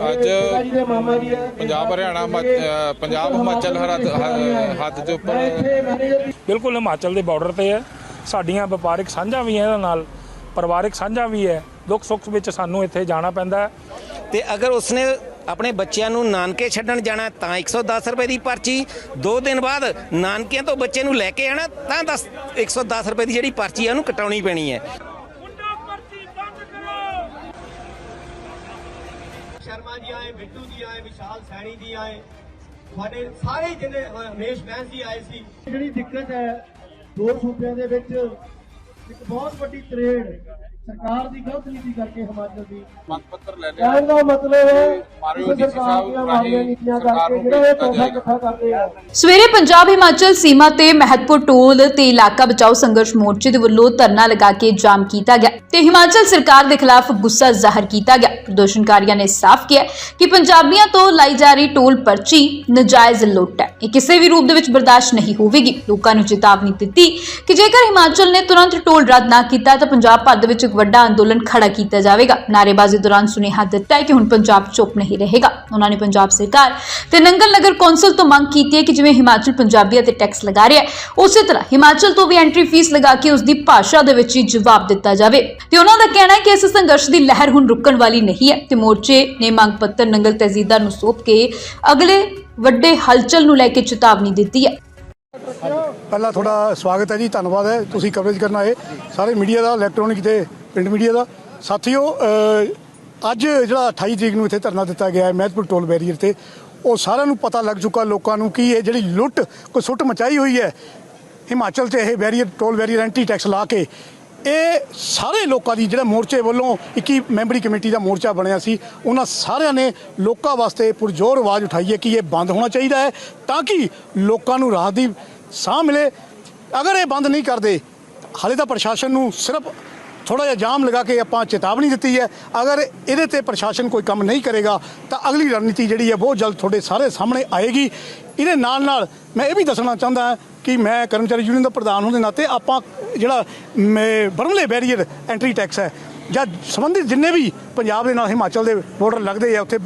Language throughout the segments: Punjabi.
ਅੱਜ ਜੀ ਦੇ ਮਾਮਾ ਜੀ ਹੈ ਪੰਜਾਬ ਹਰਿਆਣਾ ਪੰਜਾਬ ਹਿਮਾਚਲ ਹੱਦ ਦੇ ਉੱਪਰ ਦੀ ਬਿਲਕੁਲ ਹਿਮਾਚਲ ਦੇ ਬਾਰਡਰ ਤੇ ਹੈ। ਸਾਡੀਆਂ ਵਪਾਰਿਕ ਸਾਂਝਾਂ ਵੀ ਹੈ ਇਹਨਾਂ ਨਾਲ ਪਰਿਵਾਰਿਕ ਸਾਂਝਾਂ ਵੀ ਹੈ। ਦੁੱਖ ਸੁੱਖ ਵਿੱਚ ਸਾਨੂੰ ਇੱਥੇ ਜਾਣਾ ਪੈਂਦਾ ਹੈ। ਤੇ ਅਗਰ ਉਸਨੇ ਆਪਣੇ ਬੱਚਿਆਂ ਨੂੰ ਨਾਨਕੇ ਛੱਡਣ ਜਾਣਾ ਤਾਂ 110 ਰੁਪਏ ਦੀ ਪਰਚੀ 2 ਦਿਨ ਬਾਅਦ ਨਾਨਕਿਆਂ ਤੋਂ ਬੱਚੇ ਨੂੰ ਲੈ ਕੇ ਆਣਾ ਤਾਂ 10 110 ਰੁਪਏ ਦੀ ਜਿਹੜੀ ਪਰਚੀ ਆ ਉਹਨੂੰ ਕਟਾਉਣੀ ਪੈਣੀ ਹੈ ਸ਼ਰਮਾ ਜੀ ਆਏ ਬਿੱਟੂ ਜੀ ਆਏ ਵਿਸ਼ਾਲ ਸੈਣੀ ਜੀ ਆਏ ਸਾਡੇ ਸਾਰੇ ਜਿੰਨੇ ਅ, ਹਮੇਸ਼ ਬੈਂਸ ਜੀ ਆਏ ਸੀ। ਜਿਹੜੀ ਦਿੱਕਤ ਹੈ ਦੋ ਸੂਬਿਆਂ ਦੇ ਵਿੱਚ ਇੱਕ ਬਹੁਤ ਵੱਡੀ ਤਰੇੜ ਸਰਕਾਰ ਦੀ ਗਲਤ ਨੀਤੀ ਕਰਕੇ ਹਿਮਾਚਲ ਦੀ। ਮੰਗ ਪੱਤਰ ਲੈ ਲਿਆ। ਕਹਿਣ ਦਾ ਮਤਲਬ ਹੈ ਸਾਹਿਬ ਨੀਤੀਆਂ ਕਰਕੇ ਜਿਹੜਾ ਇਹ ਪੈਸਾ। ਇਕੱਠਾ ਕਰਦੇ ਆ। ਸਵੇਰੇ ਪੰਜਾਬ ਹਿਮਾਚਲ ਸੀਮਾ ਤੇ ਮਹਿਤਪੁਰ ਟੋਲ ਤੇ ਇਲਾਕਾ ਬਚਾਓ ਸੰਘਰਸ਼ ਮੋਰਚੇ ਦੇ ਵੱਲੋਂ ਧਰਨਾ ਲਗਾ ਕੇ ਜਾਮ ਕੀਤਾ ਗਿਆ ਤੇ ਹਿਮਾਚਲ ਸਰਕਾਰ ਦੇ ਖਿਲਾਫ ਗੁੱਸਾ ਜ਼ਾਹਰ ਕੀਤਾ ਗਿਆ। ਪ੍ਰਦਰਸ਼ਨਕਾਰੀਆਂ ਨੇ ਸਾਫ਼ ਕਿਹਾ ਕਿ ਪੰਜਾਬੀਆਂ ਤੋਂ ਲਾਈ ਜਾ ਰਹੀ ਟੋਲ ਪਰਚੀ ਨਜਾਇਜ਼ ਲੁੱਟ ਹੈ। ਇਹ ਕਿਸੇ ਵੀ ਰੂਪ ਦੇ ਵਿੱਚ ਬਰਦਾਸ਼ਤ ਨਹੀਂ ਹੋਵੇਗੀ। ਲੋਕਾਂ ਨੂੰ ਚੇਤਾਵਨੀ ਦਿੱਤੀ ਕਿ ਜੇਕਰ ਹਿਮਾਚਲ ਨੇ ਤੁਰੰਤ ਟੋਲ ਰੱਦ ਨਾ ਕੀਤਾ ਤਾਂ ਪੰਜਾਬ ਭਰ ਦੇ ਵਿੱਚ ਵੱਡਾ ਅੰਦੋਲਨ ਖੜਾ ਕੀਤਾ ਜਾਵੇਗਾ। ਨਾਅਰੇਬਾਜ਼ੀ ਦੌਰਾਨ ਸੁਨੇਹਾ ਦਿੱਤਾ ਹੈ ਕਿ ਹੁਣ ਪੰਜਾਬ ਚੁੱਪ ਨਹੀਂ ਰਹੇਗਾ। ਉਹਨਾਂ ਨੇ ਪੰਜਾਬ ਸਰਕਾਰ ਤੇ ਨੰਗਲ ਨਗਰ ਕੌਂਸਲ ਤੋਂ ਮੰਗ ਕੀਤੀ ਹੈ ਕਿ ਜਿਵੇਂ ਹਿਮਾਚਲ ਪੰਜਾਬੀਆਂ ਤੇ ਟੈਕਸ ਲਗਾ ਰਿਹਾ ਹੈ, ਉਸੇ ਤਰ੍ਹਾਂ ਹਿਮਾਚਲ ਤੋਂ ਵੀ ਐਂਟਰੀ ਫੀਸ ਲਗਾ ਕੇ ਉਸ ਦੀ ਭਾਸ਼ਾ ਦੇ ਵਿੱਚ ਹੀ ਜਵਾਬ ਦਿੱਤਾ ਜਾਵੇ। ਤੇ ਉਹਨਾਂ ਦਾ ਕਹਿਣਾ ਹੈ ਕਿ ਇਸ ਸੰਘਰਸ਼ ਦੀ ਲਹਿਰ ਹੁਣ ਰੁਕਣ ਵਾਲੀ ਨਹੀਂ ਹੈ। ਤੇ ਮੋਰਚੇ ਨੇ ਮੰਗ ਪੱਤਰ ਨੰਗਲ ਤਹਿਸੀਲਦਾਰ ਨੂੰ ਸੌਂਪ ਕੇ ਅਗਲੇ ਵੱਡੇ ਹਲਚਲ ਨੂੰ ਲੈ ਕੇ ਚੇਤਾਵਨੀ ਦਿੱਤੀ ਹੈ। ਪਹਿਲਾਂ ਤੁਹਾਡਾ ਸਵਾਗਤ ਹੈ ਜੀ, ਧੰਨਵਾਦ ਹੈ। ਤੁਸੀਂ ਕਵਰੇਜ ਕਰਨ ਆਏ। ਸਾਰੇ ਮੀਡੀਆ ਦਾ ਇਲੈਕਟ੍ਰੋਨਿਕ ਤੇ ਪ੍ਰਿੰਟ ਮੀਡੀਆ ਦਾ। ਸਾਥੀਓ ਅੱਜ ਜਿਹੜਾ 28 ਤਰੀਕ ਨੂੰ ਇੱਥੇ ਧਰਨਾ ਦਿੱਤਾ ਗਿਆ ਹੈ, ਮਹਿਤਪੁਰ ਟੋਲ ਬੈਰੀਅਰ ਤੇ, ਉਹ ਸਾਰਿਆਂ ਨੂੰ ਪਤਾ ਲੱਗ ਚੁੱਕਾ ਲੋਕਾਂ ਨੂੰ ਕਿ ਇਹ ਜਿਹੜੀ ਲੁੱਟ, ਕੋਈ ਸੁੱਟ ਮਚਾਈ ਹੋਈ ਹੈ। ਹਿਮਾਚਲ 'ਚ ਇਹ barrier, toll barrier entry tax ਲਾ ਕੇ ਇਹ ਸਾਰੇ ਲੋਕਾਂ ਦੀ ਜਿਹੜਾ ਮੋਰਚੇ ਵੱਲੋਂ 21 ਮੈਂਬਰੀ ਕਮੇਟੀ ਦਾ ਮੋਰਚਾ ਬਣਿਆ ਸੀ, ਉਹਨਾਂ ਸਾਰਿਆਂ ਨੇ ਲੋਕਾਂ ਵਾਸਤੇ ਪੁਰਜੋਰ ਆਵਾਜ਼ ਉਠਾਈ ਹੈ ਕਿ ਇਹ ਬੰਦ ਹੋਣਾ ਚਾਹੀਦਾ ਹੈ ਤਾਂ ਕਿ ਲੋਕਾਂ ਨੂੰ ਰਾਹਤ ਦੀ ਸਾਹ ਮਿਲੇ। ਅਗਰ ਇਹ ਬੰਦ ਨਹੀਂ ਕਰਦੇ, ਹਾਲੇ ਤਾਂ ਪ੍ਰਸ਼ਾਸਨ ਨੂੰ ਸਿਰਫ ਥੋੜਾ ਜਿਹਾ ਜਾਮ ਲਗਾ ਕੇ ਆਪਾਂ ਚੇਤਾਵਨੀ ਦਿੱਤੀ ਹੈ। ਅਗਰ ਇਹਦੇ ਤੇ ਪ੍ਰਸ਼ਾਸਨ ਕੋਈ ਕੰਮ ਨਹੀਂ ਕਰੇਗਾ, ਤਾਂ ਅਗਲੀ ਰਣਨੀਤੀ ਜਿਹੜੀ ਹੈ, ਬਹੁਤ ਜਲਦ ਤੁਹਾਡੇ ਸਾਰੇ ਸਾਹਮਣੇ ਆਏਗੀ। ਇਹਦੇ ਨਾਲ ਨਾਲ ਮੈਂ ਇਹ ਵੀ ਦੱਸਣਾ ਚਾਹੁੰਦਾ ਹਾਂ ਕਿ ਮੈਂ ਕਰਮਚਾਰੀ ਯੂਨੀਅਨ ਦਾ ਪ੍ਰਧਾਨ ਹੋਣ ਦੇ ਨਾਤੇ ਆਪਾਂ ਜਿਹੜਾ ਮ- ਬਰਮਲੇ ਬੈਰੀਅਰ ਐਂਟਰੀ ਟੈਕਸ ਹੈ ਜਾਂ ਸੰਬੰਧਿਤ ਜਿੰਨੇ ਵੀ ਪੰਜਾਬ ਦੇ ਨਾਲ ਹਿਮਾਚਲ ਦੇ ਬਾਰਡਰ ਲੱਗਦੇ ਆ ਉੱਥੇ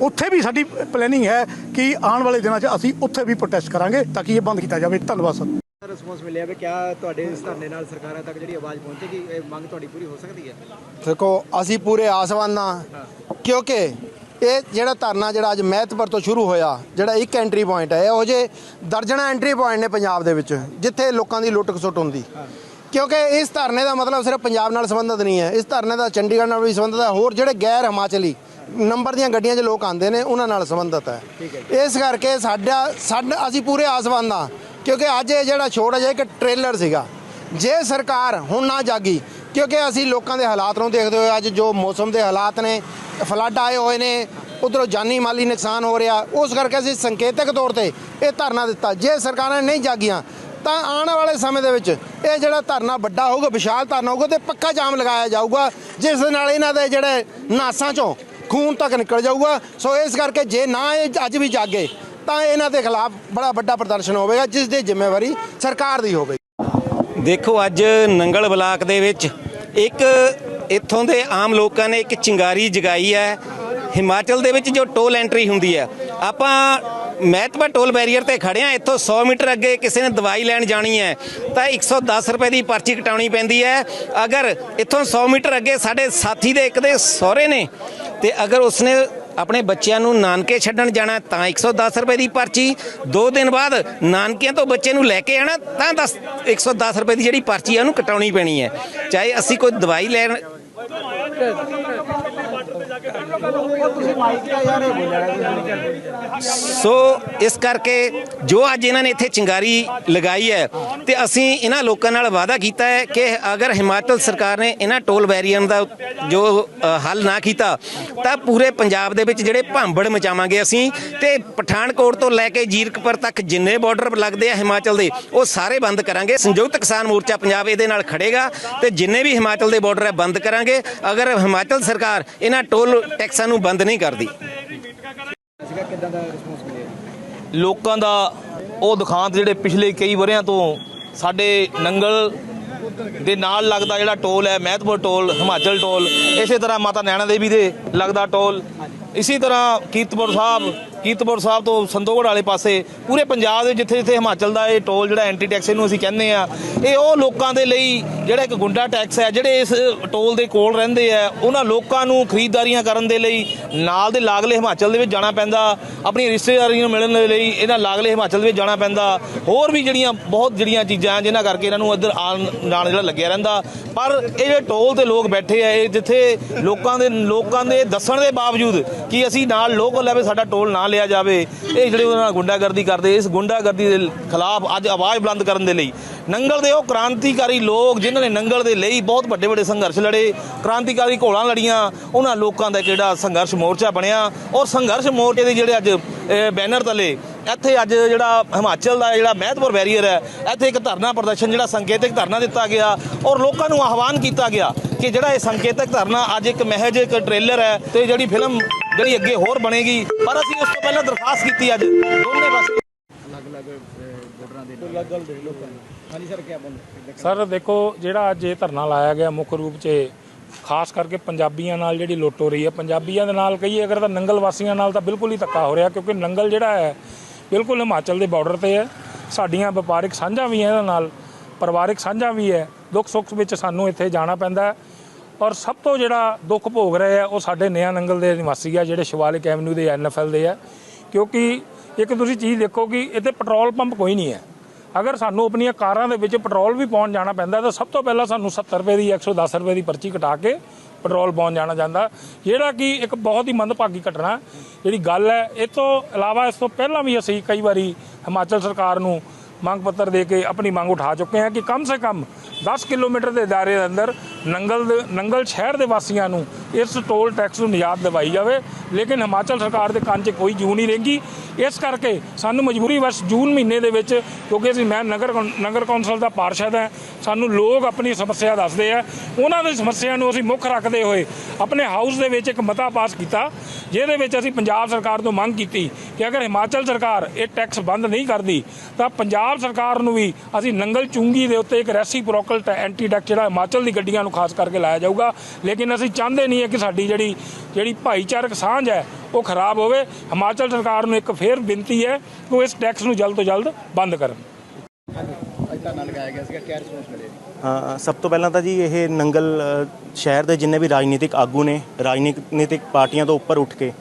ਉੱਥੇ ਵੀ ਸਾਡੀ ਪਲੈਨਿੰਗ ਹੈ ਕਿ ਆਉਣ ਵਾਲੇ ਦਿਨਾਂ 'ਚ ਅਸੀਂ ਉੱਥੇ ਵੀ ਪ੍ਰੋਟੈਸਟ ਕਰਾਂਗੇ ਤਾਂ ਕਿ ਇਹ ਬੰਦ ਕੀਤਾ ਜਾਵੇ। ਧੰਨਵਾਦ ਸਰ। ਰਿਸਪੌਂਸ ਮਿਲਿਆ ਵੀ ਕਿਆ ਤੁਹਾਡੇ ਇਸ ਧਰਨੇ ਨਾਲ ਸਰਕਾਰਾਂ ਤੱਕ ਜਿਹੜੀ ਆਵਾਜ਼ ਪਹੁੰਚੇਗੀ ਇਹ ਮੰਗ ਤੁਹਾਡੀ ਪੂਰੀ ਹੋ ਸਕਦੀ ਹੈ? ਦੇਖੋ ਅਸੀਂ ਪੂਰੇ ਆਸਵਾਨ ਹਾਂ। ਕਿਉਂਕਿ ਇਹ ਜਿਹੜਾ ਧਰਨਾ ਜਿਹੜਾ ਅੱਜ ਮਹਿਤਪੁਰ ਤੋਂ ਸ਼ੁਰੂ ਹੋਇਆ ਜਿਹੜਾ ਇੱਕ ਐਂਟਰੀ ਪੁਆਇੰਟ ਹੈ ਇਹੋ ਜੇ ਦਰਜਣਾ ਐਂਟਰੀ ਪੁਆਇੰਟ ਨੇ ਪੰਜਾਬ ਦੇ ਵਿੱਚ ਜਿੱਥੇ ਲੋਕਾਂ ਦੀ ਲੁੱਟ ਖਸੁੱਟ ਹੁੰਦੀ। ਕਿਉਂਕਿ ਇਸ ਧਰਨੇ ਦਾ ਮਤਲਬ ਸਿਰਫ ਪੰਜਾਬ ਨਾਲ ਸੰਬੰਧਿਤ ਨਹੀਂ ਹੈ ਇਸ ਧਰਨੇ ਦਾ ਚੰਡੀਗੜ੍ਹ ਨਾਲ ਵੀ ਸੰਬੰਧਿਤ ਹੈ ਹੋਰ ਜਿਹੜੇ ਗੈਰ ਹਿਮਾਚਲੀ ਨੰਬਰ ਦੀਆਂ ਗੱਡੀਆਂ 'ਚ ਲੋਕ ਆਉਂਦੇ ਨੇ ਉਹਨਾਂ ਨਾਲ ਸੰਬੰਧਿਤ ਹੈ। ਇਸ ਕਰਕੇ ਸਾਡਾ ਸਾਡਾ ਅਸੀਂ ਪੂਰੇ ਆਸਵਾਨ ਹਾਂ ਕਿਉਂਕਿ ਅੱਜ ਇਹ ਜਿਹੜਾ ਛੋਟਾ ਜਿਹਾ ਇੱਕ ਟ੍ਰੇਲਰ ਸੀਗਾ। ਜੇ ਸਰਕਾਰ ਹੁਣ ਨਾ ਜਾਗੀ ਕਿਉਂਕਿ ਅਸੀਂ ਲੋਕਾਂ ਦੇ ਹਾਲਾਤ ਨੂੰ ਦੇਖਦੇ ਹੋਏ ਅੱਜ ਜੋ ਮੌਸਮ ਦੇ ਹਾਲਾਤ ਨੇ ਫਲੱਡ ਆਏ ਹੋਏ ਨੇ, ਉਧਰੋਂ ਜਾਨੀ ਮਾਲੀ ਨੁਕਸਾਨ ਹੋ ਰਿਹਾ। ਉਸ ਕਰਕੇ ਅਸੀਂ ਸੰਕੇਤਕ ਤੌਰ ਤੇ ਇਹ ਧਰਨਾ ਦਿੱਤਾ। ਜੇ ਸਰਕਾਰਾਂ ਨਹੀਂ ਜਾਗੀਆਂ, ਤਾਂ ਆਉਣ ਵਾਲੇ ਸਮੇਂ ਦੇ ਵਿੱਚ ਇਹ ਜਿਹੜਾ ਧਰਨਾ ਵੱਡਾ ਹੋਊਗਾ, ਵਿਸ਼ਾਲ ਧਰਨਾ ਹੋਊਗਾ, ਤੇ ਪੱਕਾ ਜਾਮ ਲਗਾਇਆ ਜਾਊਗਾ, ਜਿਸ ਦੇ ਨਾਲ ਇਹਨਾਂ ਦੇ ਜਿਹੜੇ ਨਾਸਾਂ ਚੋਂ ਖੂਨ ਤੱਕ ਨਿਕਲ ਜਾਊਗਾ। ਸੋ ਇਸ ਕਰਕੇ ਜੇ ਨਾ ਇਹ ਅੱਜ ਵੀ ਜਾਗੇ, ਤਾਂ ਇਹਨਾਂ ਦੇ ਖਿਲਾਫ ਬੜਾ ਵੱਡਾ ਪ੍ਰਦਰਸ਼ਨ ਹੋਵੇਗਾ, ਜਿਸ ਦੀ ਜ਼ਿੰਮੇਵਾਰੀ ਸਰਕਾਰ ਦੀ ਹੋਵੇਗੀ। ਦੇਖੋ, ਅੱਜ ਨੰਗਲ ਬਲਾਕ ਦੇ ਵਿੱਚ ਇੱਕ ਇੱਥੋਂ ਦੇ ਆਮ ਲੋਕਾਂ ਨੇ ਇੱਕ ਚਿੰਗਾਰੀ ਜਗਾਈ ਹੈ। ਹਿਮਾਚਲ ਦੇ ਵਿੱਚ ਜੋ ਟੋਲ ਐਂਟਰੀ ਹੁੰਦੀ ਹੈ। ਆਪਾਂ ਮਹਿਤਪਾ ਟੋਲ ਬੈਰੀਅਰ ਤੇ ਖੜੇ ਆ ਇੱਥੋਂ 100 ਮੀਟਰ ਅੱਗੇ ਕਿਸੇ ਨੇ ਦਵਾਈ ਲੈਣ ਜਾਣੀ ਹੈ, ਤਾਂ 110 ਰੁਪਏ ਦੀ ਪਰਚੀ ਕਟਾਉਣੀ ਪੈਂਦੀ ਹੈ। ਅਗਰ ਇੱਥੋਂ 100 ਮੀਟਰ ਅੱਗੇ ਸਾਡੇ ਸਾਥੀ ਦੇ ਇੱਕ ਦੇ ਸਹੁਰੇ ਨੇ, ਤੇ ਅਗਰ ਉਸਨੇ ਆਪਣੇ ਬੱਚਿਆਂ ਨੂੰ ਨਾਨਕੇ ਛੱਡਣ ਜਾਣਾ, ਤਾਂ 110 ਰੁਪਏ ਦੀ ਪਰਚੀ। 2 ਦਿਨ ਬਾਅਦ ਨਾਨਕਿਆਂ ਤੋਂ ਬੱਚੇ ਨੂੰ ਲੈ ਕੇ ਆਣਾ, ਤਾਂ 10 110 ਰੁਪਏ ਦੀ ਜਿਹੜੀ ਪਰਚੀ ਆ, ਉਹਨੂੰ ਕਟਾਉਣੀ ਪੈਣੀ ਹੈ। ਚਾਹੇ ਅਸੀਂ ਕੋਈ ਦਵਾਈ ਲੈਣ ਸੋ ਇਸ ਕਰਕੇ ਜੋ ਅੱਜ ਇਹਨਾਂ ਨੇ ਇੱਥੇ ਚਿੰਗਾਰੀ ਲਗਾਈ ਹੈ ਤੇ ਅਸੀਂ ਇਹਨਾਂ ਲੋਕਾਂ ਨਾਲ ਵਾਅਦਾ ਕੀਤਾ ਹੈ ਕਿ ਅਗਰ ਹਿਮਾਚਲ ਸਰਕਾਰ ਨੇ ਇਹਨਾਂ ਟੋਲ ਬੈਰੀਅਰ ਦਾ ਜੋ ਹੱਲ ਨਾ ਕੀਤਾ, ਤਾਂ ਪੂਰੇ ਪੰਜਾਬ ਦੇ ਵਿੱਚ ਜਿਹੜੇ ਭਾਂਬੜ ਮਚਾਵਾਂਗੇ ਅਸੀਂ ਤੇ ਪਠਾਨਕੋਟ ਤੋਂ ਲੈ ਕੇ ਜੀਰਕਪੁਰ ਤੱਕ ਜਿੰਨੇ ਬਾਰਡਰ ਲੱਗਦੇ ਆ ਹਿਮਾਚਲ ਦੇ, ਉਹ ਸਾਰੇ ਬੰਦ ਕਰਾਂਗੇ। ਸੰਯੁਕਤ ਕਿਸਾਨ ਮੋਰਚਾ ਪੰਜਾਬ ਇਹਦੇ ਨਾਲ ਖੜੇਗਾ ਤੇ ਜਿੰਨੇ ਵੀ ਹਿਮਾਚਲ ਦੇ ਬਾਰਡਰ ਹੈ ਬੰਦ ਕਰਾਂਗੇ। ਅਗਰ ਹਿਮਾਚਲ ਸਰਕਾਰ ਇਹਨਾਂ ਟੋਲ ਟੈਕਸਾਂ ਨੂੰ ਬੰਦ ਨਹੀਂ ਕਰਦੀ। ਲੋਕਾਂ ਦਾ ਉਹ ਦੁਖਾਂਤ ਜਿਹੜੇ ਪਿਛਲੇ ਕਈ ਵਰਿਆਂ ਤੋਂ ਸਾਡੇ ਨੰਗਲ ਦੇ ਨਾਲ ਲੱਗਦਾ ਜਿਹੜਾ ਟੋਲ ਹੈ, ਮਹਿਤਪੁਰ ਟੋਲ, ਹਿਮਾਚਲ ਟੋਲ, ਇਸੇ ਤਰ੍ਹਾਂ ਮਾਤਾ ਨੈਣਾ ਦੇਵੀ ਦੇ ਲੱਗਦਾ ਟੋਲ। ਇਸੇ ਤਰ੍ਹਾਂ ਕੀਰਤਪੁਰ ਸਾਹਿਬ ਕੀਰਤਪੁਰ ਸਾਹਿਬ ਤੋਂ ਸੰਦੋਗੜ ਵਾਲੇ ਪਾਸੇ, ਪੂਰੇ ਪੰਜਾਬ ਦੇ ਜਿੱਥੇ ਜਿੱਥੇ ਹਿਮਾਚਲ ਦਾ ਇਹ ਟੋਲ ਜਿਹੜਾ ਐਂਟੀ ਟੈਕਸ ਇਹਨੂੰ ਅਸੀਂ ਕਹਿੰਦੇ ਆ ਇਹ ਉਹ ਲੋਕਾਂ ਦੇ ਲਈ ਜਿਹੜਾ ਇੱਕ ਗੁੰਡਾ ਟੈਕਸ ਹੈ, ਜਿਹੜੇ ਇਸ ਟੋਲ ਦੇ ਕੋਲ ਰਹਿੰਦੇ ਆ, ਉਹਨਾਂ ਲੋਕਾਂ ਨੂੰ ਖਰੀਦਦਾਰੀਆਂ ਕਰਨ ਦੇ ਲਈ ਨਾਲ ਦੇ ਲਾਗਲੇ ਹਿਮਾਚਲ ਦੇ ਵਿੱਚ ਜਾਣਾ ਪੈਂਦਾ, ਆਪਣੀ ਰਿਸ਼ਤੇਦਾਰੀਆਂ ਨੂੰ ਮਿਲਣ ਦੇ ਲਈ ਇਹਨਾਂ ਲਾਗਲੇ ਹਿਮਾਚਲ ਦੇ ਵਿੱਚ ਜਾਣਾ ਪੈਂਦਾ, ਹੋਰ ਵੀ ਜਿਹੜੀਆਂ, ਬਹੁਤ ਜਿਹੜੀਆਂ ਚੀਜ਼ਾਂ ਜਿਨ੍ਹਾਂ ਕਰਕੇ ਇਹਨਾਂ ਨੂੰ ਇੱਧਰ ਆਉਣ ਜਾਣ ਜਿਹੜਾ ਲੱਗਿਆ ਰਹਿੰਦਾ, ਪਰ ਇਹ ਜਿਹੜੇ ਟੋਲ ਤੇ ਲੋਕ ਬੈਠੇ ਆ, ਇਹ ਜਿੱਥੇ ਲੋਕਾਂ ਦੇ ਲੋਕਾਂ ਦੇ ਦੱਸਣ ਦੇ ਬਾਵਜੂਦ ਕਿ ਅਸੀਂ ਨਾਲ ਲੋਕਲ ਲੈਵੇ ਸਾਡਾ ਟੋਲ ਨਾ ਲਿਆ ਜਾਵੇ। ਇਹ ਜਿਹੜੇ ਉਹਨਾਂ ਨਾਲ ਗੁੰਡਾਗਰਦੀ ਕਰਦੇ, ਇਸ ਗੁੰਡਾਗਰਦੀ ਦੇ ਖਿਲਾਫ ਅੱਜ ਆਵਾਜ਼ ਬੁਲੰਦ ਕਰਨ ਦੇ ਲਈ ਨੰਗਲ ਦੇ ਉਹ ਕ੍ਰਾਂਤੀਕਾਰੀ ਲੋਕ ਜਿਨ੍ਹਾਂ ਨੇ ਨੰਗਲ ਦੇ ਲਈ ਬਹੁਤ ਵੱਡੇ ਵੱਡੇ ਸੰਘਰਸ਼ ਲੜੇ, ਕ੍ਰਾਂਤੀਕਾਰੀ ਘੋਲਾਂ ਲੜੀਆਂ, ਉਹਨਾਂ ਲੋਕਾਂ ਦਾ ਜਿਹੜਾ ਸੰਘਰਸ਼ ਮੋਰਚਾ ਬਣਿਆ ਔਰ ਸੰਘਰਸ਼ ਮੋਰਚੇ ਦੇ ਜਿਹੜੇ ਅੱਜ ਬੈਨਰ ਤਲੇ, ਇੱਥੇ ਅੱਜ ਜਿਹੜਾ ਹਿਮਾਚਲ ਦਾ ਜਿਹੜਾ ਮਹਿਤਪੁਰ ਬੈਰੀਅਰ ਹੈ, ਇੱਥੇ ਇੱਕ ਧਰਨਾ ਪ੍ਰਦਰਸ਼ਨ ਜਿਹੜਾ ਸੰਕੇਤਕ ਧਰਨਾ ਦਿੱਤਾ ਗਿਆ ਔਰ ਲੋਕਾਂ ਨੂੰ ਆਹਵਾਨ ਕੀਤਾ ਗਿਆ ਕਿ ਜਿਹੜਾ ਇਹ ਸੰਕੇਤਕ ਧਰਨਾ ਅੱਜ ਇੱਕ ਮਹਿਜ ਇੱਕ ਟ੍ਰੇਲਰ ਹੈ ਤੇ ਜਿਹੜੀ ਫਿਲਮ ਜਿਹੜੀ ਅੱਗੇ ਹੋਰ ਬਣੇਗੀ, ਪਰ ਅਸੀਂ ਉਸ ਤੋਂ ਪਹਿਲਾਂ ਦਰਖਾਸਤ ਕੀਤੀ ਅੱਜ। ਦੋਨੇ ਪਾਸੇ। ਸਰ, ਦੇਖੋ, ਜਿਹੜਾ ਅੱਜ ਇਹ ਧਰਨਾ ਲਾਇਆ ਗਿਆ ਮੁੱਖ ਰੂਪ 'ਚ, ਖਾਸ ਕਰਕੇ ਪੰਜਾਬੀਆਂ ਨਾਲ ਜਿਹੜੀ ਲੁੱਟ ਹੋ ਰਹੀ ਹੈ, ਪੰਜਾਬੀਆਂ ਦੇ ਨਾਲ ਕਹੀਏ ਅਗਰ ਤਾਂ ਨੰਗਲ ਵਾਸੀਆਂ ਨਾਲ ਤਾਂ ਬਿਲਕੁਲ ਹੀ ਧੱਕਾ ਹੋ ਰਿਹਾ, ਕਿਉਂਕਿ ਨੰਗਲ ਜਿਹੜਾ ਹੈ, ਬਿਲਕੁਲ ਹਿਮਾਚਲ ਦੇ ਬਾਰਡਰ ਤੇ ਹੈ। ਸਾਡੀਆਂ ਵਪਾਰਿਕ ਸਾਂਝਾਂ ਵੀ ਹੈ ਇਹਦੇ ਨਾਲ, ਪਰਿਵਾਰਿਕ ਸਾਂਝਾਂ ਵੀ ਹੈ। ਦੁੱਖ ਸੁੱਖ ਵਿੱਚ ਸਾਨੂੰ ਇੱਥੇ ਜਾਣਾ ਪੈਂਦਾ ਔਰ ਸਭ ਤੋਂ ਜਿਹੜਾ ਦੁੱਖ ਭੋਗ ਰਹੇ ਆ, ਉਹ ਸਾਡੇ ਨਿਆ ਨੰਗਲ ਦੇ ਨਿਵਾਸੀ ਆ, ਜਿਹੜੇ ਸ਼ਿਵਾਲਿਕ ਐਵਨਿਊ ਦੇ ਐਨਐਫਐਲ ਦੇ ਆ। ਕਿਉਂਕਿ ਇੱਕ ਤੁਸੀਂ ਚੀਜ਼ ਦੇਖੋ ਕਿ ਇੱਥੇ ਪੈਟਰੋਲ ਪੰਪ ਕੋਈ ਨਹੀਂ ਹੈ। ਅਗਰ ਸਾਨੂੰ ਆਪਣੀਆਂ ਕਾਰਾਂ ਦੇ ਵਿੱਚ ਪੈਟਰੋਲ ਵੀ ਪਾਉਣ ਜਾਣਾ ਪੈਂਦਾ, ਤਾਂ ਸਭ ਤੋਂ ਪਹਿਲਾਂ ਸਾਨੂੰ 70 ਰੁਪਏ ਦੀ 110 ਰੁਪਏ ਦੀ ਪਰਚੀ ਕਟਾ ਕੇ ਪੈਟਰੋਲ ਪਾਉਣ ਜਾਣਾ ਜਾਂਦਾ। ਜਿਹੜਾ ਕਿ ਇੱਕ ਬਹੁਤ ਹੀ ਮੰਦਭਾਗੀ ਘਟਨਾ, ਜਿਹੜੀ ਗੱਲ ਹੈ, ਇਹ ਤੋਂ ਇਲਾਵਾ ਇਸ ਤੋਂ ਪਹਿਲਾਂ ਵੀ ਅਸੀਂ ਕਈ ਵਾਰੀ ਹਿਮਾਚਲ ਸਰਕਾਰ ਨੂੰ ਮੰਗ ਪੱਤਰ ਦੇ ਕੇ ਆਪਣੀ ਮੰਗ ਉਠਾ ਚੁੱਕੇ ਹਾਂ ਕਿ ਕਮ ਸੇ ਕਮ 10 ਕਿਲੋਮੀਟਰ ਦੇ ਦਾਇਰੇ ਦੇ ਅੰਦਰ ਨੰਗਲ ਦੇ, ਨੰਗਲ ਸ਼ਹਿਰ ਦੇ ਵਾਸੀਆਂ ਨੂੰ ਇਸ ਟੋਲ ਟੈਕਸ ਨੂੰ ਨਿਯਾਤ ਦਿਵਾਈ ਜਾਵੇ। ਲੇਕਿਨ ਹਿਮਾਚਲ ਸਰਕਾਰ ਦੇ ਕੰਨ 'ਚ ਕੋਈ ਜੂ ਨਹੀਂ ਰਹੇਗੀ। ਇਸ ਕਰਕੇ ਸਾਨੂੰ ਮਜਬੂਰੀ ਵਸ਼ ਜੂਨ ਮਹੀਨੇ ਦੇ ਵਿੱਚ, ਕਿਉਂਕਿ ਅਸੀਂ, ਮੈਂ ਨਗਰ ਕੌਂ- ਨਗਰ ਕੌਂਸਲ ਦਾ ਪਾਰਸ਼ਦ ਹਾਂ, ਸਾਨੂੰ ਲੋਕ ਆਪਣੀ ਸਮੱਸਿਆ ਦੱਸਦੇ ਆ। ਉਹਨਾਂ ਦੀ ਸਮੱਸਿਆ ਨੂੰ ਅਸੀਂ ਮੁੱਖ ਰੱਖਦੇ ਹੋਏ ਆਪਣੇ ਹਾਊਸ ਦੇ ਵਿੱਚ ਇੱਕ ਮਤਾ ਪਾਸ ਕੀਤਾ। ਜਿਹਦੇ ਵਿੱਚ ਅਸੀਂ ਪੰਜਾਬ ਸਰਕਾਰ ਤੋਂ ਮੰਗ ਕੀਤੀ ਕਿ ਅਗਰ ਹਿਮਾਚਲ ਸਰਕਾਰ ਇਹ ਟੈਕਸ ਬੰਦ ਨਹੀਂ ਕਰਦੀ, ਤਾਂ ਪੰਜਾਬ ਸਰਕਾਰ ਨੂੰ ਵੀ ਅਸੀਂ ਨੰਗਲ ਚੁੰਗੀ ਦੇ ਉੱਤੇ ਇੱਕ ਰੈਸੀਪ੍ਰੋਕਲ ਐਂਟੀ ਟੈਕਸ ਜਿਹੜਾ ਹਿਮਾਚਲ ਦੀ ਗੱਡੀਆਂ ਨੂੰ ਖਾਸ ਕਰਕੇ ਲਾਇਆ ਜਾਊਗਾ। ਲੇਕਿਨ ਅਸੀਂ ਚਾਹੁੰਦੇ ਨਹੀਂ ਹੈ ਕਿ ਸਾਡੀ ਜਿਹੜੀ ਜਿਹੜੀ ਭਾਈਚਾਰਕ ਸਾਂਝ ਹੈ, ਉਹ ਖਰਾਬ ਹੋਵੇ। ਹਿਮਾਚਲ ਸਰਕਾਰ ਨੂੰ ਇੱਕ ਫੇਰ ਬੇਨਤੀ ਹੈ ਕਿ ਉਹ ਇਸ ਟੈਕਸ ਨੂੰ ਜਲਦ ਤੋਂ ਜਲਦ ਬੰਦ ਕਰਨ। ਧਰਨਾ ਲਗਾਇਆ ਗਿਆ ਹਾਂ ਸਭ ਤੋਂ ਪਹਿਲਾਂ ਤਾਂ ਜੀ ਇਹ ਨੰਗਲ ਸ਼ਹਿਰ ਦੇ ਜਿੰਨੇ ਵੀ ਰਾਜਨੀਤਿਕ ਆਗੂ ਨੇ, ਰਾਜਨੀਤਿਕ ਪਾਰਟੀਆਂ ਤੋਂ ਉੱਪਰ ਉੱਠ ਕੇ,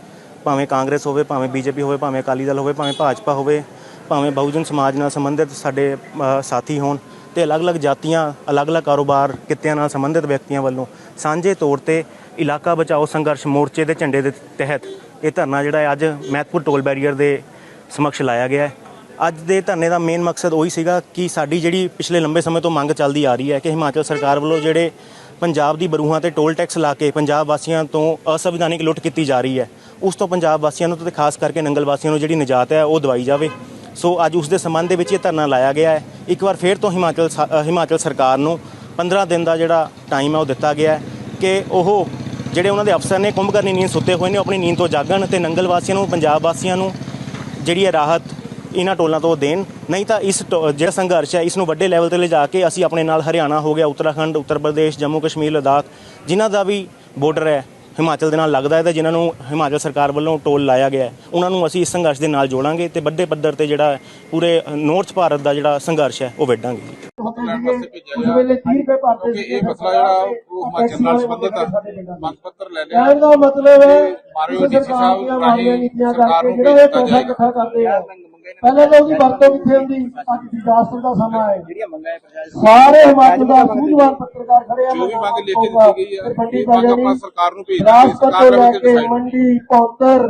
ਭਾਵੇਂ ਕਾਂਗਰਸ ਹੋਵੇ, ਭਾਵੇਂ ਬੀਜੇਪੀ ਹੋਵੇ, ਭਾਵੇਂ ਅਕਾਲੀ ਦਲ ਹੋਵੇ, ਭਾਵੇਂ ਭਾਜਪਾ ਹੋਵੇ, ਭਾਵੇਂ ਬਹੁਜਨ ਸਮਾਜ ਨਾਲ ਸੰਬੰਧਿਤ ਸਾਡੇ ਸਾਥੀ ਹੋਣ ਤੇ ਅਲੱਗ-ਅਲੱਗ ਜਾਤੀਆਂ, ਅਲੱਗ-ਅਲੱਗ ਕਾਰੋਬਾਰ ਕਿੱਤਿਆਂ ਨਾਲ ਸੰਬੰਧਿਤ ਵਿਅਕਤੀਆਂ ਵੱਲੋਂ ਸਾਂਝੇ ਤੌਰ ਤੇ ਇਲਾਕਾ ਬਚਾਓ ਸੰਘਰਸ਼ ਮੋਰਚੇ ਦੇ ਝੰਡੇ ਦੇ ਤਹਿਤ ਇਹ ਧਰਨਾ ਜਿਹੜਾ ਅੱਜ ਮਹਿਤਪੁਰ ਟੋਲ ਬੈਰੀਅਰ ਦੇ ਸਮਕਸ਼ ਲਾਇਆ ਗਿਆ ਹੈ। ਅੱਜ ਦੇ ਧਰਨੇ ਦਾ ਮੇਨ ਮਕਸਦ ਉਹੀ ਸੀਗਾ ਕਿ ਸਾਡੀ ਜਿਹੜੀ ਪਿਛਲੇ ਲੰਬੇ ਸਮੇਂ ਤੋਂ ਮੰਗ ਚੱਲਦੀ ਆ ਰਹੀ ਹੈ ਕਿ ਹਿਮਾਚਲ ਸਰਕਾਰ ਵੱਲੋਂ ਜਿਹੜੇ ਪੰਜਾਬ ਦੀ ਬਰੂਹਾਂ ਤੇ ਟੋਲ ਟੈਕਸ ਲਾ ਕੇ ਪੰਜਾਬ ਵਾਸੀਆਂ ਤੋਂ ਅਸੰਵਿਧਾਨਿਕ ਲੁੱਟ ਕੀਤੀ ਜਾ ਰਹੀ ਹੈ, ਉਸ ਤੋਂ ਪੰਜਾਬ ਵਾਸੀਆਂ ਨੂੰ ਤੇ ਖਾਸ ਕਰਕੇ ਨੰਗਲ ਵਾਸੀਆਂ ਨੂੰ ਜਿਹੜੀ ਨਿਜਾਤ ਹੈ ਉਹ ਦਵਾਈ ਜਾਵੇ। ਸੋ ਅੱਜ ਉਸ ਦੇ ਸੰਬੰਧ ਦੇ ਵਿੱਚ ਇਹ ਧਰਨਾ ਲਾਇਆ ਗਿਆ ਹੈ। ਇੱਕ ਵਾਰ ਫੇਰ ਤੋਂ ਹਿਮਾਚਲ ਸਾ- ਹਿਮਾਚਲ ਸਰਕਾਰ ਨੂੰ 15 ਦਿਨ ਦਾ ਜਿਹੜਾ ਟਾਈਮ ਹੈ ਉਹ ਦਿੱਤਾ ਗਿਆ ਹੈ ਕਿ ਉਹ ਜਿਹੜੇ ਉਹਨਾਂ ਦੇ ਅਫਸਰ ਨੇ ਕੁੰਭਕਰਨੀ ਨੀਂਦ ਸੁੱਤੇ ਹੋਏ ਨੇ, ਉਹ ਆਪਣੀ ਨੀਂਦ ਤੋਂ ਜਾਗਣ ਤੇ ਨੰਗਲ ਵਾਸੀਆਂ ਨੂੰ, ਪੰਜਾਬ ਵਾਸੀਆਂ ਨੂੰ ਜਿਹੜੀ ਹੈ ਰਾਹਤ ਇਹਨਾਂ ਟੋਲਾਂ ਤੋਂ ਦੇਣ। ਨਹੀਂ ਤਾਂ ਇਸ ਟੋ- ਜਿਹੜਾ ਸੰਘਰਸ਼ ਹੈ ਇਸ ਨੂੰ ਵੱਡੇ ਲੈਵਲ ਤੇ ਲਿਜਾ ਕੇ ਅਸੀਂ ਆਪਣੇ ਨਾਲ ਹਰਿਆਣਾ ਹੋ ਗਿਆ ਉੱਤਰਾਖੰਡ ਉੱਤਰ ਪ੍ਰਦੇਸ਼ ਜੰਮੂ ਕਸ਼ਮੀਰ ਲਦਾਖ ਜਿਨ੍ਹਾਂ ਦਾ ਵੀ ਬਾਰਡਰ ਹੈ ਹਿਮਾਚਲ ਦੇ ਨਾਲ ਲੱਗਦਾ ਹੈ ਤੇ ਜਿਨ੍ਹਾਂ ਨੂੰ ਹਿਮਾਚਲ ਸਰਕਾਰ ਵੱਲੋਂ ਟੋਲ ਲਾਇਆ ਗਿਆ ਹੈ ਉਹਨਾਂ ਨੂੰ ਅਸੀਂ ਇਸ ਸੰਘਰਸ਼ ਦੇ ਨਾਲ ਜੋੜਾਂਗੇ ਤੇ ਵੱਡੇ ਪੱਧਰ ਤੇ ਜਿਹੜਾ ਪੂਰੇ ਨੌਰਥ ਭਾਰਤ ਦਾ ਜਿਹੜਾ ਸੰਘਰਸ਼ ਹੈ ਉਹ ਵਿੱਢਾਂਗੇ ਉਸ ਵੇਲੇ 30 ਰੁਪਏ ਭਰਦੇ ਕਿ ਇਹ ਮਸਲਾ ਜਿਹੜਾ ਉਹ ਹਿਮਾਚਲ ਨਾਲ ਸੰਬੰਧਿਤ ਆ। ਮੰਗ ਪੱਤਰ ਲੈ ਲਿਆ। ਕਹਿਣ ਦਾ ਮਤਲਬ ਹੈ ਮਾਰਿਓ ਕਿ ਡੀਸੀ ਸਰਕਾਰ ਸਾਹਿਬ ਦੀਆਂ ਰਾਹੀਂ ਮਾਲੀਆਂ ਨੀਤੀਆਂ ਸਰਕਾਰ ਕਰਕੇ ਨੂੰ ਜਿਹੜਾ ਇਹ ਭੇਜ ਦਿੱਤਾ ਪੈਸਾ ਇਕੱਠਾ ਕਰਦੇ ਆ। ਪਹਿਲਾਂ ਤਾਂ ਉਹਦੀ ਵਰਤੋਂ ਕਿੱਥੇ ਹੁੰਦੀ? ਅੱਜ ਡਿਜ਼ਾਸਟਰ ਦਾ ਸਮਾਂ ਹੈ। ਸਾਰੇ ਹਿਮਾਚਲ ਦਾ ਸੂਝਵਾਨ ਪੱਤਰਕਾਰ ਖੜੇ ਆ ਜੋ ਵੀ ਮੰਗ ਲਿਖ ਕੇ ਦਿੱਤੀ ਗਈ ਹੈ, ਮੰਗ ਆਪਾਂ ਸਰਕਾਰ ਨੂੰ ਭੇਜ ਦਿੱਤੀ, ਸਰਕਾਰ ਕਰਕੇ ਮੰਡੀ ਪੌਤਰ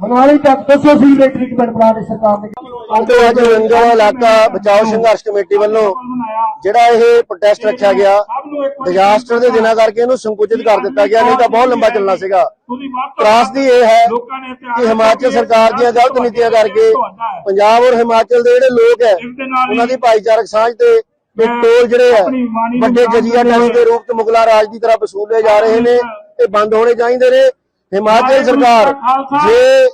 ਮਨਾਲੀ ਤੱਕ ਦੱਸੋ ਸੀ ਇਲੈਕਟ੍ਰਿਕ ਬਣ ਸਰਕਾਰ ਨੇ। ਅੱਜ ਅੱਜ ਰੰਗਾਵਾ ਇਲਾਕਾ ਬਚਾਓ ਸੰਘਰਸ਼ ਕਮੇਟੀ ਵੱਲੋਂ ਜਿਹੜਾ ਇਹ ਪ੍ਰੋਟੈਸਟ ਰੱਖਿਆ ਗਿਆ ਡਿਜ਼ਾਸਟਰ ਦੇ ਦਿਨਾਂ ਕਰਕੇ ਇਹਨੂੰ ਸੰਕੁਚਿਤ ਕਰ ਦਿੱਤਾ ਗਿਆ, ਨਹੀਂ ਤਾਂ ਬਹੁਤ ਲੰਬਾ ਚੱਲਣਾ ਸੀਗਾ। ਤਰਾਸਦੀ ਇਹ ਹੈ ਕਿ ਹਿਮਾਚਲ ਸਰਕਾਰ ਦੀਆਂ ਗਲਤ ਨੀਤੀਆਂ ਕਰਕੇ ਪੰਜਾਬ ਔਰ ਹਿਮਾਚਲ ਦੇ ਜਿਹੜੇ ਲੋਕ ਹੈ, ਉਹਨਾਂ ਦੀ ਭਾਈਚਾਰਕ ਸਾਂਝ ਤੇ ਟੋਲ ਜਿਹੜੇ ਹੈ, ਵੱਡੇ ਜਜ਼ੀਆ ਟੈਕਸ ਦੇ ਰੂਪ ਚ ਮੁਗਲਾ ਰਾਜ ਦੀ ਤਰ੍ਹਾਂ ਵਸੂਲੇ ਜਾ ਰਹੇ ਨੇ, ਇਹ ਬੰਦ ਹੋਣੇ ਚਾਹੀਦੇ ਨੇ। ਹਿਮਾਚਲ ਸਰਕਾਰ ਜੇ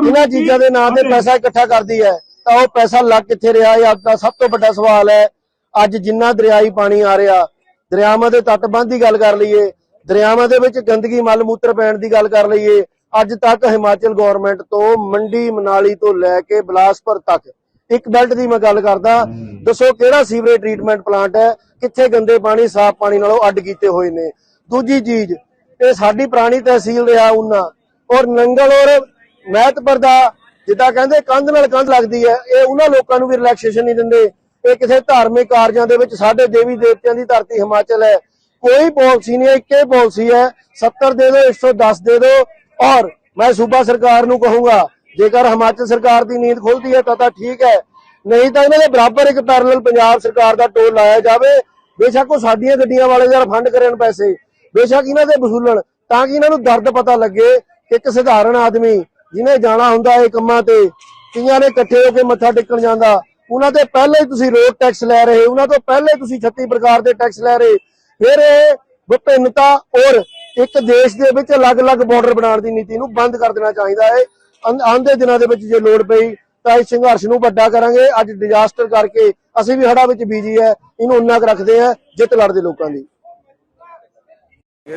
ਇਹਨਾਂ ਚੀਜ਼ਾਂ ਦੇ ਨਾਂ ਤੇ ਪੈਸਾ ਇਕੱਠਾ ਕਰਦੀ ਹੈ ਤਾਂ ਉਹ ਪੈਸਾ ਲੱਗ ਕਿੱਥੇ ਰਿਹਾ? ਇਹ ਅੱਜ ਦਾ ਸਭ ਤੋਂ ਵੱਡਾ ਸਵਾਲ ਹੈ। ਅੱਜ ਜਿੰਨਾ ਦਰਿਆਈ ਪਾਣੀ ਆ ਰਿਹਾ ਦਰਿਆਵਾਂ ਦੇ ਤੱਟਬੰਧ ਦੀ ਗੱਲ ਕਰ ਲਈਏ ਦਰਿਆਵਾਂ ਦੇ ਵਿੱਚ ਗੰਦਗੀ ਮਲ ਮੂਤਰ ਪੈਣ ਦੀ ਗੱਲ ਕਰ ਲਈਏ ਅੱਜ ਤੱਕ ਹਿਮਾਚਲ ਗਵਰਨਮੈਂਟ ਤੋਂ ਮੰਡੀ ਮਨਾਲੀ ਤੋਂ ਲੈ ਕੇ ਬਿਲਾਸਪੁਰ ਤੱਕ ਇੱਕ ਬੈਲਟ ਦੀ ਮੈਂ ਗੱਲ ਕਰਦਾ ਦੱਸੋ ਕਿਹੜਾ ਸੀਵਰੇਜ ਟ੍ਰੀਟਮੈਂਟ ਪਲਾਂਟ ਹੈ ਕਿੱਥੇ ਗੰਦੇ ਪਾਣੀ ਸਾਫ਼ ਪਾਣੀ ਨਾਲੋਂ ਅੱਡ ਕੀਤੇ ਹੋਏ ਨੇ? ਦੂਜੀ ਚੀਜ਼ ਇਹ ਸਾਡੀ ਪੁਰਾਣੀ ਤਹਿਸੀਲ ਰਿਹਾ ਉਹਨਾਂ। ਔਰ ਨੰਗਲ ਔਰ ਮਹਿਤਪੁਰ ਦਾ ਜਿੱਦਾਂ ਕਹਿੰਦੇ ਕੰਧ ਨਾਲ ਕੰਧ ਲੱਗਦੀ ਹੈ, ਇਹ ਉਹਨਾਂ ਲੋਕਾਂ ਨੂੰ ਵੀ ਰਿਲੈਕਸੇਸ਼ਨ ਨਹੀਂ ਦਿੰਦੇ। ਇਹ ਕਿਸੇ ਧਾਰਮਿਕ ਕਾਰਜਾਂ ਦੇ ਵਿੱਚ ਸਾਡੇ ਦੇਵੀ ਦੇਵਤਿਆਂ ਦੀ ਧਰਤੀ ਹਿਮਾਚਲ ਹੈ। ਕੋਈ ਪਾਲਿਸੀ ਨਹੀਂ ਹੈ, ਇੱਕੇ ਪਾਲਿਸੀ ਹੈ। 70 ਦੇ ਦਿਓ 110 ਦੇ ਦਿਓ। ਔਰ ਮੈਂ ਸੂਬਾ ਸਰਕਾਰ ਨੂੰ ਕਹੂੰਗਾ, ਜੇਕਰ ਹਿਮਾਚਲ ਸਰਕਾਰ ਦੀ ਨੀਂਦ ਖੁੱਲਦੀ ਹੈ ਤਾਂ ਤਾਂ ਠੀਕ ਹੈ। ਨਹੀਂ ਤਾਂ ਇਹਨਾਂ ਦੇ ਬਰਾਬਰ ਇੱਕ ਪੈਰਲਲ ਪੰਜਾਬ ਸਰਕਾਰ ਦਾ ਟੋਲ ਲਾਇਆ ਜਾਵੇ। ਬੇਸ਼ੱਕ ਉਹ ਸਾਡੀਆਂ ਗੱਡੀਆਂ ਵਾਲੇ ਯਾਰ ਫੰਡ ਕਰਨ ਪੈਸੇ। ਬੇਸ਼ੱਕ ਇਹਨਾਂ ਦੇ ਵਸੂਲਣ, ਤਾਂ ਕਿ ਇਹਨਾਂ ਨੂੰ ਦਰਦ ਪਤਾ ਲੱਗੇ ਕਿ ਇੱਕ ਸਧਾਰਨ ਆਦਮੀ ਜਿਹਨੇ ਜਾਣਾ ਹੁੰਦਾ ਇਹ ਕੰਮਾਂ ਤੇ, ਕਈਆਂ ਨੇ ਇਕੱਠੇ ਹੋ ਕੇ ਮੱਥਾ ਟੇਕਣ ਜਾਂਦਾ। ਉਹਨਾਂ ਤੇ ਪਹਿਲੇ ਹੀ ਤੁਸੀਂ ਰੋਡ ਟੈਕਸ ਲੈ ਰਹੇ, ਉਹਨਾਂ ਤੋਂ ਪਹਿਲੇ ਤੁਸੀਂ 36 ਪ੍ਰਕਾਰ ਦੇ ਟੈਕਸ ਲੈ ਰਹੇ। ਫਿਰ ਇਹ ਵਿਭਿੰਨਤਾ ਔਰ ਇੱਕ ਦੇਸ਼ ਦੇ ਵਿੱਚ ਅਲੱਗ-ਅਲੱਗ ਬਾਰਡਰ ਬਣਾਉਣ ਦੀ ਨੀਤੀ ਨੂੰ ਬੰਦ ਕਰ ਦੇਣਾ ਚਾਹੀਦਾ ਹੈ। ਆਂ- ਆਉਂਦੇ ਦਿਨਾਂ ਦੇ ਵਿੱਚ ਜੇ ਲੋੜ ਪਈ, ਤਾਂ ਇਸ ਸੰਘਰਸ਼ ਨੂੰ ਵੱਡਾ ਕਰਾਂਗੇ। ਅੱਜ ਡਿਜ਼ਾਸਟਰ ਕਰਕੇ ਅਸੀਂ ਵੀ ਹੜਾ ਵਿੱਚ ਬੀਜੀ ਹੈ, ਇਹਨੂੰ ਉਨਾ ਕੁ ਰੱਖਦੇ ਆ ਜਿੱਤ ਲੜਦੇ ਲੋਕਾਂ ਦੀ।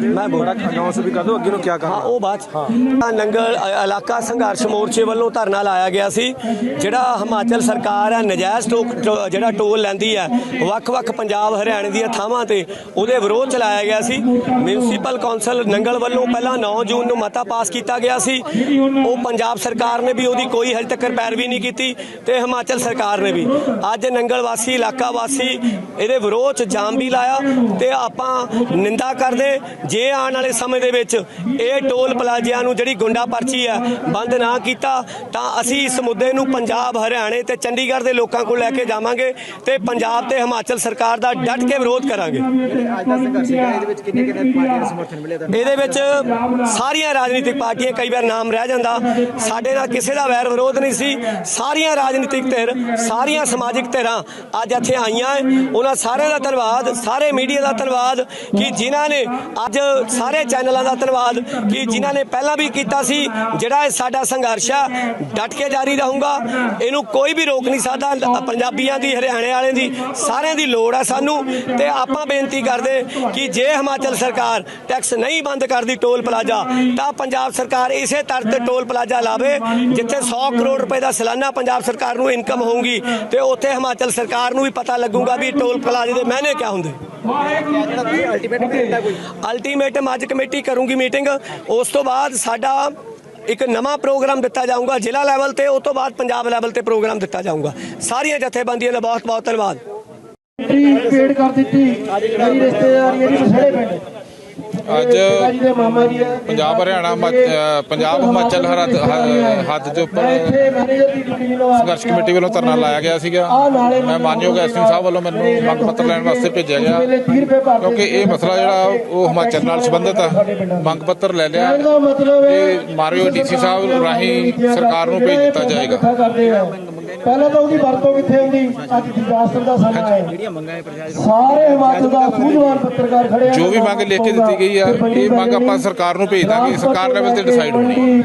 ਮੈਂ ਬੋੜਾ ਅਨਾਉਂਸ ਵੀ ਕਰ ਦੋ, ਅੱਗੇ ਨੂੰ ਕੀ ਕਰਨਾ। ਹਾਂ, ਉਹ ਬਾਤ ਹਾਂ, ਨੰਗਲ ਇਲਾਕਾ ਸੰਘਰਸ਼ ਮੋਰਚੇ ਵੱਲੋਂ ਧਰਨਾ ਲਾਇਆ ਗਿਆ ਸੀ, ਜਿਹੜਾ ਹਿਮਾਚਲ ਸਰਕਾਰ ਹੈ, ਨਜਾਇਜ਼ ਟੋਕ, ਟੋ- ਜਿਹੜਾ ਟੋਲ ਲੈਂਦੀ ਹੈ, ਵੱਖ-ਵੱਖ ਪੰਜਾਬ, ਹਰਿਆਣੇ ਦੀਆਂ ਥਾਵਾਂ ਤੇ ਉਹਦੇ ਵਿਰੋਧ ਚ ਲਾਇਆ ਗਿਆ ਸੀ। ਮਿਊਨਿਸਪਲ ਕੌਂਸਲ ਨੰਗਲ ਵੱਲੋਂ ਪਹਿਲਾਂ 9 ਜੂਨ ਨੂੰ ਮਤਾ ਪਾਸ ਕੀਤਾ ਗਿਆ ਸੀ। ਉਹ ਪੰਜਾਬ ਸਰਕਾਰ ਨੇ ਵੀ ਉਹਦੀ ਕੋਈ ਹਜੇ ਤੱਕ ਪੈਰਵੀ ਨਹੀਂ ਕੀਤੀ ਤੇ ਹਿਮਾਚਲ ਸਰਕਾਰ ਨੇ ਵੀ। ਅੱਜ ਨੰਗਲ ਵਾਸੀ, ਇਲਾਕਾ ਵਾਸੀ ਇਹਦੇ ਵਿਰੋਧ ਚ ਜਾਮ ਵੀ ਲਾਇਆ ਤੇ ਆਪਾਂ ਨਿੰਦਾ ਕਰਦੇ ਜੇ ਆਉਣ ਵਾਲੇ ਸਮੇਂ ਦੇ ਵਿੱਚ ਇਹ ਟੋਲ ਪਲਾਜ਼ਿਆਂ ਨੂੰ ਜਿਹੜੀ ਗੁੰਡਾ ਪਰਚੀ ਹੈ ਬੰਦ ਨਾ ਕੀਤਾ ਤਾਂ ਅਸੀਂ ਇਸ ਮੁੱਦੇ ਨੂੰ ਪੰਜਾਬ ਹਰਿਆਣੇ ਤੇ ਚੰਡੀਗੜ੍ਹ ਦੇ ਲੋਕਾਂ ਕੋਲ ਲੈ ਕੇ ਜਾਵਾਂਗੇ ਤੇ ਪੰਜਾਬ ਤੇ ਹਿਮਾਚਲ ਸਰਕਾਰ ਦਾ ਡਟ ਕੇ ਵਿਰੋਧ ਕਰਾਂਗੇ। ਇਹਦੇ ਵਿੱਚ ਸਾਰੀਆਂ ਰਾਜਨੀਤਿਕ ਪਾਰਟੀਆਂ ਕਈ ਵਾਰ ਨਾਮ ਰਹਿ ਜਾਂਦਾ। ਸਾਡੇ ਨਾਲ ਕਿਸੇ ਦਾ ਵੈਰ ਵਿਰੋਧ ਨਹੀਂ ਸੀ। ਸਾਰੀਆਂ ਰਾਜਨੀਤਿਕ ਧਿਰ ਸਾਰੀਆਂ ਸਮਾਜਿਕ ਧਿਰਾਂ ਅੱਜ ਇੱਥੇ ਆਈਆਂ। ਉਹਨਾਂ ਸਾਰਿਆਂ ਦਾ ਧੰਨਵਾਦ ਸਾਰੇ ਮੀਡੀਆ ਦਾ ਧੰਨਵਾਦ ਕਿ ਜਿਨ੍ਹਾਂ ਨੇ ਅੱਜ ਸਾਰੇ ਚੈਨਲਾਂ ਦਾ ਧੰਨਵਾਦ ਕਿ ਜਿਨ੍ਹਾਂ ਨੇ ਪਹਿਲਾਂ ਵੀ ਕੀਤਾ ਸੀ, ਜਿਹੜਾ ਇਹ ਸਾਡਾ ਸੰਘਰਸ਼ ਆ, ਡਟ ਕੇ ਜਾਰੀ ਰਹੂਗਾ। ਇਹਨੂੰ ਕੋਈ ਵੀ ਰੋਕ ਨਹੀਂ ਸਕਦਾ, ਪੰਜਾਬੀਆਂ ਦੀ, ਹਰਿਆਣੇ ਵਾਲਿਆਂ ਦੀ, ਸਾਰਿਆਂ ਦੀ ਲੋੜ ਆ ਸਾਨੂੰ। ਤੇ ਆਪਾਂ ਬੇਨਤੀ ਕਰਦੇ ਕਿ ਜੇ ਹਿਮਾਚਲ ਸਰਕਾਰ ਟੈਕਸ ਨਹੀਂ ਬੰਦ ਕਰਦੀ ਟੋਲ ਪਲਾਜ਼ਾ, ਤਾਂ ਪੰਜਾਬ ਸਰਕਾਰ ਇਸੇ ਤਰ੍ਹਾਂ ਤੇ ਟੋਲ ਪਲਾਜ਼ਾ ਲਾਵੇ, ਜਿੱਥੇ 100 ਕਰੋੜ ਰੁਪਏ ਦਾ ਸਾਲਾਨਾ ਪੰਜਾਬ ਸਰਕਾਰ ਨੂੰ ਇਨਕਮ ਹੋਊਗੀ। ਤੇ ਉੱਥੇ ਹਿਮਾਚਲ ਸਰਕਾਰ ਨੂੰ ਵੀ ਪਤਾ ਲੱਗੂਗਾ ਵੀ ਟੋਲ ਪਲਾਜ਼ੇ ਦੇ ਮਹਿਨੇ ਕਿਆ ਹੁੰਦੇ। ਅਲਟੀਮੇਟਮ ਅੱਜ ਕਮੇਟੀ ਕਰੂੰਗੀ ਮੀਟਿੰਗ ਉਸ ਤੋਂ ਬਾਅਦ ਸਾਡਾ ਇੱਕ ਨਵਾਂ ਪ੍ਰੋਗਰਾਮ ਦਿੱਤਾ ਜਾਊਗਾ ਜ਼ਿਲ੍ਹਾ ਲੈਵਲ ਤੇ ਉਸ ਤੋਂ ਬਾਅਦ ਪੰਜਾਬ ਲੈਵਲ ਤੇ ਪ੍ਰੋਗਰਾਮ ਦਿੱਤਾ ਜਾਊਗਾ। ਸਾਰੀਆਂ ਜਥੇਬੰਦੀਆਂ ਦਾ ਬਹੁਤ ਬਹੁਤ ਧੰਨਵਾਦ ਪੇਡ ਕਰ ਦਿੱਤੀ। ਮੇਰੀ ਰਿਸ਼ਤੇਦਾਰੀ ਇਹਦੀ ਮਸੜੇ ਪਿੰਡ ਅੱਜ ਪੰਜਾਬ, ਹਰਿਆਣਾ ਹਿਮਾ- ਪੰਜਾਬ, ਹਿਮਾਚਲ ਹੱਦ ਦੇ ਉੱਪਰ ਸੰਘਰਸ਼ ਕਮੇਟੀ ਵੱਲੋਂ ਧਰਨਾ ਲਾਇਆ ਗਿਆ ਸੀਗਾ। ਮੈਂ ਮਾਨਯੋਗ ਐਸਪੀ ਸਾਹਿਬ ਵੱਲੋਂ ਮੈਨੂੰ ਮੰਗ ਪੱਤਰ ਲੈਣ ਵਾਸਤੇ ਭੇਜਿਆ ਗਿਆ। ਕਿਉਂਕਿ ਇਹ ਮਸਲਾ ਜਿਹੜਾ ਉਹ ਹਿਮਾਚਲ ਨਾਲ ਸੰਬੰਧਿਤ ਆ। ਮੰਗ ਪੱਤਰ ਲੈ ਲਿਆ ਇਹਦਾ ਮਤਲਬ ਇਹ ਮਾਰਿਓ ਡੀਸੀ ਸਾਹਿਬ ਰਾਹੀਂ ਸਰਕਾਰ ਨੂੰ ਭੇਜ ਦਿੱਤਾ ਜਾਏਗਾ। ਪਹਿਲਾਂ ਤਾਂ ਉਹਦੀ ਵਰਤੋਂ ਕਿੱਥੇ ਹੁੰਦੀ? ਅੱਜ ਡਿਜ਼ਾਸਟਰ ਦਾ ਸਮਾਂ ਹੈ। ਸਾਰੇ ਹਿਮਾਚਲ ਦਾ ਸੂਝਵਾਨ ਪੱਤਰਕਾਰ ਖੜੇ ਆ। ਜੋ ਵੀ ਮੰਗ ਲਿਖ ਕੇ ਦਿੱਤੀ ਗਈ ਆ ਇਹ ਮੰਗ ਆਪਾਂ ਸਰਕਾਰ ਨੂੰ ਭੇਜ ਦਾਂਗੇ। ਸਰਕਾਰ ਲੈਵਲ ਤੇ ਡਿਸਾਈਡ ਹੋਣੀ